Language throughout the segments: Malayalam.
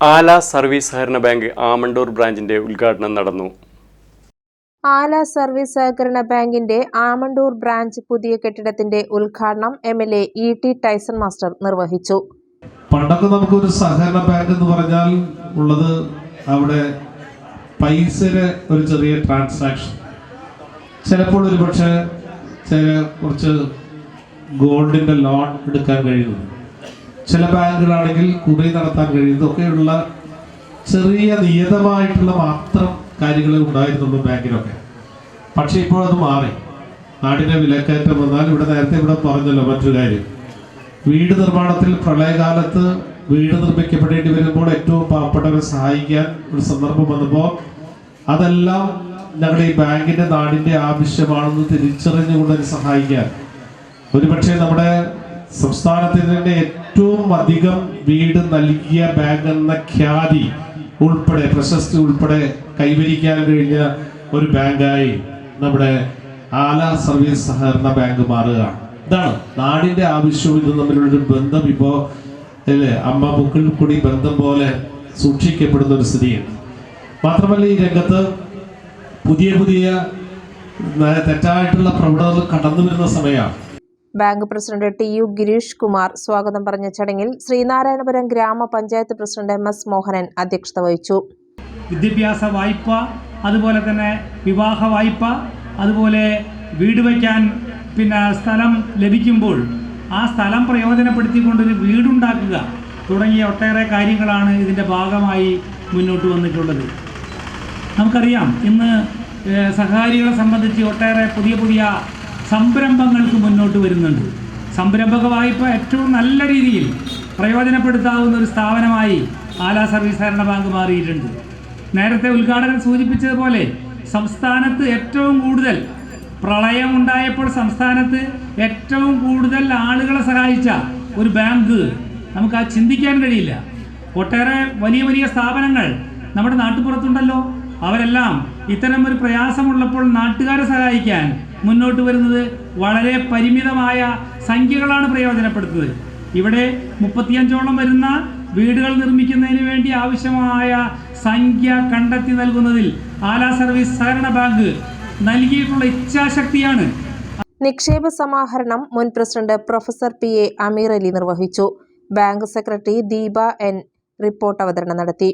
ആല സർവീസ് സഹകരണ ബാങ്ക് ആമണ്ടൂർ ബ്രാഞ്ചിന്റെ ഉദ്ഘാടനം നടന്നു. ആല സർവീസ് സഹകരണ ബാങ്കിന്റെ ആമണ്ടൂർ ബ്രാഞ്ച് പുതിയ കെട്ടിടത്തിന്റെ ഉദ്ഘാടനം M L A E T Tyson master നിർവഹിച്ചു. പണ്ടൊക്കെ നമുക്കൊരു സഹകരണ ബാങ്ക് എന്ന് പറഞ്ഞാൽ ഉള്ളത് അവിടെ പൈസയുടെ ഒരു ചെറിയ ട്രാൻസാക്ഷൻ ചിലപ്പോൾ ഒരു പക്ഷേ ചില കുറച്ച് ഗോൾഡിന്റെ ലോൺ എടുക്കാൻ കഴിയുന്നു. ചില ബാങ്കുകളാണെങ്കിൽ കുടി നടത്താൻ കഴിയുന്നതൊക്കെയുള്ള ചെറിയ നിയതമായിട്ടുള്ള മാത്രം കാര്യങ്ങളെ ഉണ്ടായിരുന്നുള്ളൂ ബാങ്കിലൊക്കെ. പക്ഷേ ഇപ്പോൾ അത് മാറി. നാടിനെ വിലക്കയറ്റം വന്നാൽ ഇവിടെ നേരത്തെ ഇവിടെ പറഞ്ഞല്ലോ മറ്റൊരു കാര്യം. വീട് നിർമ്മാണത്തിൽ പ്രളയകാലത്ത് വീട് നിർമ്മിക്കപ്പെടേണ്ടി വരുമ്പോൾ ഏറ്റവും പാവപ്പെട്ടവരെ സഹായിക്കാൻ ഒരു സന്ദർഭം വന്നപ്പോൾ അതെല്ലാം ഞങ്ങളുടെ ഈ ബാങ്കിന്റെ നാടിന്റെ ആവശ്യമാണെന്ന് തിരിച്ചറിഞ്ഞുകൊണ്ട് സഹായിക്കാൻ. ഒരുപക്ഷെ നമ്മുടെ സംസ്ഥാനത്തിന് തന്നെ ഏറ്റവും അധികം വീട് നൽകിയ ബാങ്ക് എന്ന ഖ്യാതി ഉൾപ്പെടെ പ്രശസ്തി ഉൾപ്പെടെ കൈവരിക്കാൻ കഴിഞ്ഞ ഒരു ബാങ്കായി നമ്മുടെ ആല സർവീസ് സഹകരണ ബാങ്ക് മാറുകയാണ്. ഇതാണ് നാടിന്റെ ആവശ്യവും ഇതും തമ്മിലുള്ളൊരു ബന്ധം ഇപ്പോ അല്ലേ അമ്മ മുക്കിൽ കൂടി ബന്ധം പോലെ സൂക്ഷിക്കപ്പെടുന്ന ഒരു സ്ഥിതിയാണ്. മാത്രമല്ല ഈ രംഗത്ത് പുതിയ പുതിയ തെറ്റായിട്ടുള്ള പ്രവണതകൾ കടന്നു വരുന്ന സമയമാണ്. Bank president T U Girish Kumar സ്വാഗതം പറഞ്ഞ ചടങ്ങിൽ ശ്രീനാരായണപുരം ഗ്രാമപഞ്ചായത്ത് പ്രസിഡന്റ് എം എസ് മോഹനൻ അധ്യക്ഷത വഹിച്ചു. വിദ്യാഭ്യാസ വായ്പ അതുപോലെ തന്നെ വിവാഹ വായ്പ അതുപോലെ വീട് വയ്ക്കാൻ പിന്നെ സ്ഥലം ലഭിക്കുമ്പോൾ ആ സ്ഥലം പ്രയോജനപ്പെടുത്തിക്കൊണ്ടൊരു വീടുണ്ടാക്കുക തുടങ്ങിയ ഒട്ടേറെ കാര്യങ്ങളാണ് ഇതിന്റെ ഭാഗമായി മുന്നോട്ട് വന്നിട്ടുള്ളത്. നമുക്കറിയാം ഇന്ന് സഹകാരികളെ സംബന്ധിച്ച് ഒട്ടേറെ പുതിയ പുതിയ സംരംഭങ്ങൾക്ക് മുന്നോട്ട് വരുന്നുണ്ട്. സംരംഭക വായ്പ ഏറ്റവും നല്ല രീതിയിൽ പ്രയോജനപ്പെടുത്താവുന്ന ഒരു സ്ഥാപനമായി ആലാ സർവീസ് സഹകരണ ബാങ്ക് മാറിയിട്ടുണ്ട്. നേരത്തെ ഉദ്ഘാടകൻ സൂചിപ്പിച്ചതുപോലെ സംസ്ഥാനത്ത് ഏറ്റവും കൂടുതൽ പ്രളയം ഉണ്ടായപ്പോൾ സംസ്ഥാനത്ത് ഏറ്റവും കൂടുതൽ ആളുകളെ സഹായിച്ച ഒരു ബാങ്ക്. നമുക്ക് ആ ചിന്തിക്കാൻ കഴിയില്ല. ഒട്ടേറെ വലിയ വലിയ സ്ഥാപനങ്ങൾ നമ്മുടെ നാട്ടുപുറത്തുണ്ടല്ലോ. അവരെല്ലാം ഇത്തരം ഒരു പ്രയാസമുള്ളപ്പോൾ നാട്ടുകാരെ സഹായിക്കാൻ മുന്നോട്ട് വരുന്നത് വളരെ പരിമിതമായ സംഖ്യകളാണ് പ്രയോജനപ്പെടുത്തുന്നത്. ഇവിടെ മുപ്പത്തിയഞ്ചോളം വരുന്ന വീടുകൾ നിർമ്മിക്കുന്നതിന് വേണ്ടി ആവശ്യമായ സംഖ്യ കണ്ടെത്തി നൽകുന്നതിൽ ആലാ സർവീസ് സഹകരണ ബാങ്ക് നൽകിയിട്ടുള്ള ഇച്ഛാശക്തിയാണ്. നിക്ഷേപ സമാഹരണം മുൻ president professor P A Ameer Ali നിർവഹിച്ചു. Bank secretary Deepa N report അവതരണം നടത്തി.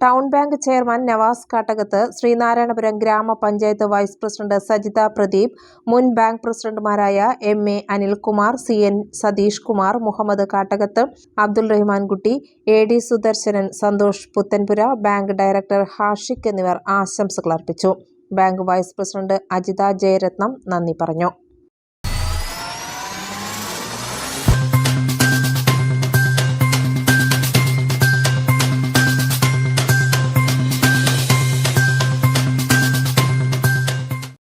Town bank chairman Navas Kattakath Sreenarayanapuram ഗ്രാമപഞ്ചായത്ത് വൈസ് പ്രസിഡന്റ് സജിത പ്രദീപ് മുൻ ബാങ്ക് പ്രസിഡന്റുമാരായ M A Anilkumar C N Satheesh Kumar Muhammad Kattakath Abdul Rahman Kutty A D Sudarsanan Santhosh Puthanpura bank director Hashiq എന്നിവർ ആശംസകൾ അർപ്പിച്ചു. Bank vice president Ajitha Jayaratnam നന്ദി പറഞ്ഞു.